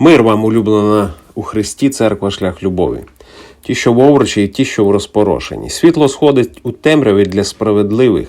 Мир вам, улюблена у Христі, церква шлях любові. Ті, що в овручі, і ті, що в розпорошенні. Світло сходить у темряві для справедливих.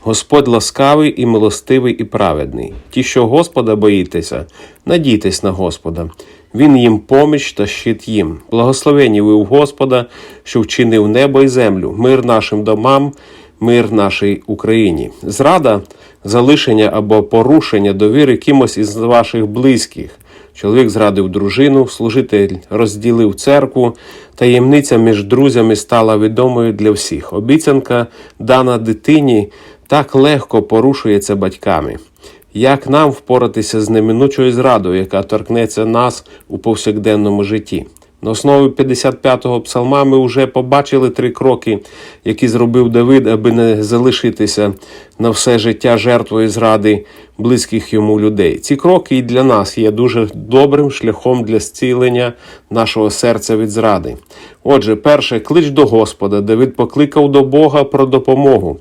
Господь ласкавий і милостивий і праведний. Ті, що Господа боїтеся, надійтесь на Господа. Він їм поміч та щит їм. Благословені ви у Господа, що вчинив небо і землю, мир нашим домам, мир нашій Україні. Зрада, залишення або порушення довіри кимось із ваших близьких. Чоловік зрадив дружину, служитель розділив церкву, таємниця між друзями стала відомою для всіх. Обіцянка, дана дитині, так легко порушується батьками. Як нам впоратися з неминучою зрадою, яка торкнеться нас у повсякденному житті? На основі 55-го псалма ми вже побачили три кроки, які зробив Давид, аби не залишитися на все життя жертвою зради близьких йому людей. Ці кроки і для нас є дуже добрим шляхом для зцілення нашого серця від зради. Отже, перше, клич до Господа. Давид покликав до Бога про допомогу.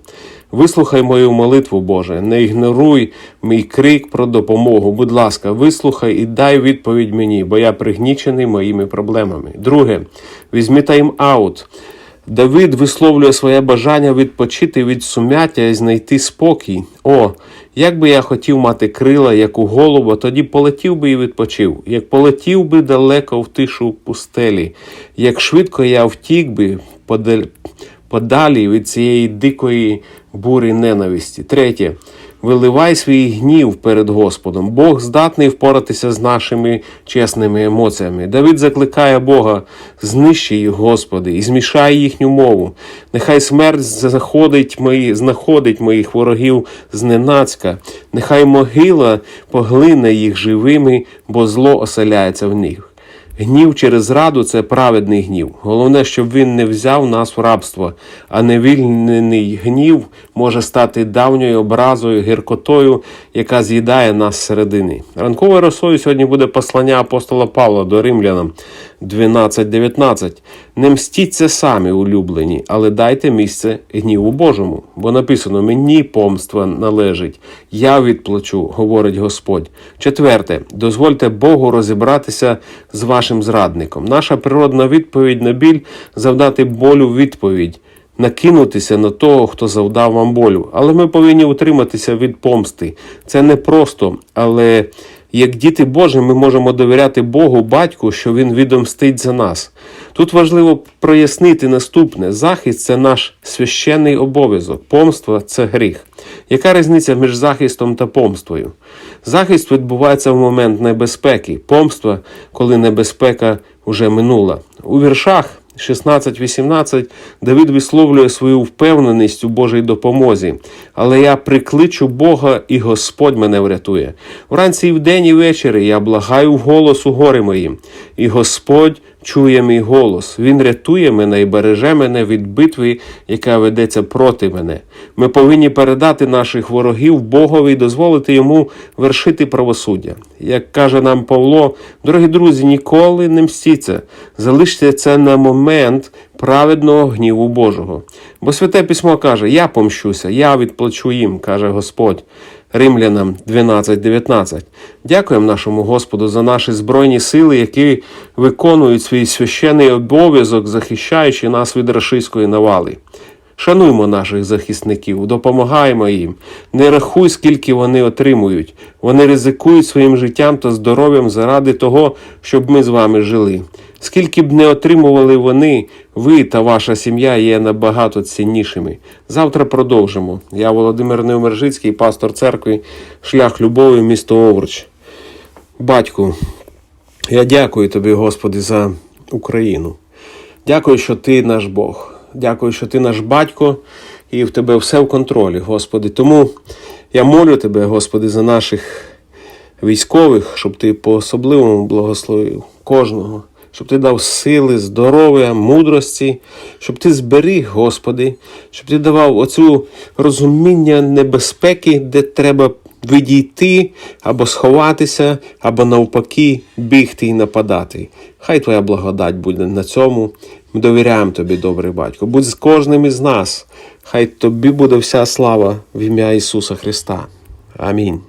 Вислухай мою молитву, Боже, не ігноруй мій крик про допомогу. Будь ласка, вислухай і дай відповідь мені, бо я пригнічений моїми проблемами. Друге, візьми тайм-аут. Давид висловлює своє бажання відпочити від сум'яття і знайти спокій. О, як би я хотів мати крила, як у голуба, тоді полетів би і відпочив, як полетів би далеко в тишу пустелі, як швидко я втік би подалі від цієї дикої бурі ненависті. Третє. Виливай свій гнів перед Господом. Бог здатний впоратися з нашими чесними емоціями. Давид закликає Бога, знищи їх, Господи, і змішай їхню мову. Нехай смерть заходить мої, знаходить моїх ворогів зненацька, нехай могила поглине їх живими, бо зло оселяється в них. Гнів через зраду це праведний гнів. Головне, щоб він не взяв нас в рабство, а невільнений гнів може стати давньою образою, гіркотою, яка з'їдає нас зсередини. Ранковою росою сьогодні буде послання апостола Павла до римлянам 12.19. Не мстіться самі, улюблені, але дайте місце гніву Божому. Бо написано: мені помства належить, я відплачу, говорить Господь. Четверте, дозвольте Богу розібратися з вашим зрадником. Наша природна відповідь на біль завдати болю відповідь. Накинутися на того, хто завдав вам болю. Але ми повинні утриматися від помсти. Це не просто, але як діти Божі, ми можемо довіряти Богу, батьку, що Він відомстить за нас. Тут важливо прояснити наступне: захист це наш священний обов'язок, помство це гріх. Яка різниця між захистом та помствою? Захист відбувається в момент небезпеки, помства, коли небезпека вже минула. У віршах 16-18 Давид висловлює свою впевненість у Божій допомозі. Але я прикличу Бога, і Господь мене врятує. Вранці і вдень, і ввечері я благаю голос у гори моїм, і Господь чує мій голос. Він рятує мене і береже мене від битви, яка ведеться проти мене. Ми повинні передати наших ворогів Богові і дозволити йому вершити правосуддя. Як каже нам Павло, дорогі друзі, ніколи не мстіться. Залиште це на момент праведного гніву Божого. Бо святе письмо каже: Я помщуся, я відплачу їм, каже Господь. Римлянам 12.19. Дякуємо нашому Господу за наші збройні сили, які виконують свій священний обов'язок, захищаючи нас від рашистської навали. Шануймо наших захисників, допомагаємо їм. Не рахуй, скільки вони отримують. Вони ризикують своїм життям та здоров'ям заради того, щоб ми з вами жили. Скільки б не отримували вони, ви та ваша сім'я є набагато ціннішими. Завтра продовжимо. Я Володимир Неумержицький, пастор церкви, шлях любові, місто Овруч. Батьку, я дякую тобі, Господи, за Україну. Дякую, що ти наш Бог. Дякую, що ти наш батько, і в тебе все в контролі, Господи. Тому я молю тебе, Господи, за наших військових, щоб ти по-особливому благословив кожного, щоб ти дав сили, здоров'я, мудрості, щоб ти зберіг, Господи, щоб ти давав оцю розуміння небезпеки, де треба відійти або сховатися, або навпаки бігти і нападати. Хай Твоя благодать буде на цьому. Ми довіряємо Тобі, добрий батько. Будь з кожним із нас. Хай тобі буде вся слава в ім'я Ісуса Христа. Амінь.